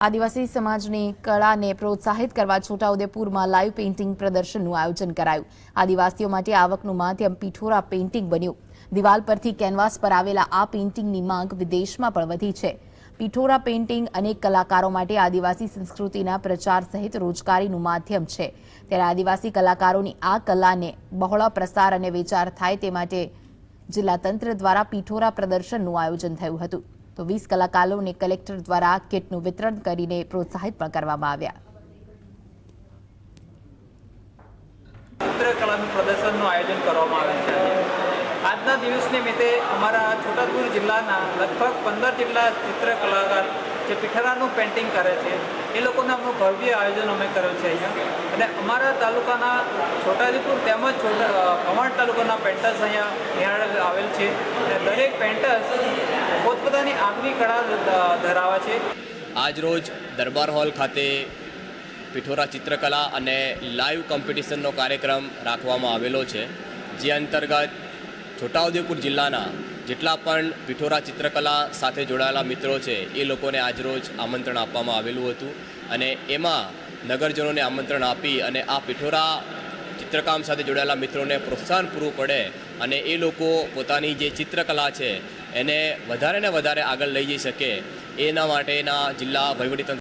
આદિવાસી સમાજની કળાને પ્રોત્સાહિત કરવા છોટાઉદેપુરમાં લાઈવ પેઇન્ટિંગ પ્રદર્શનનું આયોજન કરાયું. આદિવાસીઓ માટે આવકનું માધ્યમ પીઠોરા પેઇન્ટિંગ બન્યું. દિવાલ પરથી કેનવાસ પર આવેલા આ પેઇન્ટિંગની માંગ વિદેશમાં પણ વધી છે. પિઠોરા પેઇન્ટિંગ અનેક કલાકારો માટે આદિવાસી સંસ્કૃતિના પ્રચાર સહિત રોજગારીનું માધ્યમ છે. ત્યારે આદિવાસી કલાકારોની આ કલાને બહોળા પ્રસાર અને વેચાર થાય તે માટે જિલ્લા તંત્ર દ્વારા પીઠોરા પ્રદર્શનનું આયોજન થયું હતું. તો વીસ કલાકારોને કલેક્ટર દ્વારા કિટનું વિતરણ કરીને પ્રોત્સાહિત પણ કરવામાં આવ્યા. ચિત્રકલાનું પ્રદર્શનનું આયોજન કરવામાં આવે છે આજના દિવસ નિમિત્તે અમારા છોટાઉદેપુર જિલ્લાના લગભગ પંદર જેટલા ચિત્ર કલાકાર જે પીઠરાનું પેઇન્ટિંગ કરે છે એ લોકોને અમનું ભવ્ય આયોજન અમે કર્યું છે અહીંયા. અને અમારા તાલુકાના છોટાઉદેપુર તેમજ છોટા અ, તાલુકાના પેન્ટર્સ અહીંયા નિહાળ આવેલ છે. અને દરેક પેન્ટર્સ પોતપોતાની આગવી કળા ધરાવે છે. આજરોજ દરબાર હોલ ખાતે પિઠોરા ચિત્રકલા અને લાઈવ કોમ્પિટિશનનો કાર્યક્રમ રાખવામાં આવેલો છે, જે અંતર્ગત છોટાઉદેપુર જિલ્લાના જેટલા પણ પિઠોરા ચિત્રકલા સાથે જોડાયેલા મિત્રો છે, એ લોકોને આજરોજ આમંત્રણ આપવામાં આવેલું હતું. અને એમાં નગરજનોને આમંત્રણ આપી અને આ પિઠોરા ચિત્રકામ સાથે જોડાયેલા મિત્રોને પ્રોત્સાહન પૂરું પડે અને એ લોકો પોતાની જે ચિત્રકલા છે, એને વધારે ને વધારે આગળ લઈ જઈ શકે. એના માટેના જિલ્લા વહીવટીતંત્ર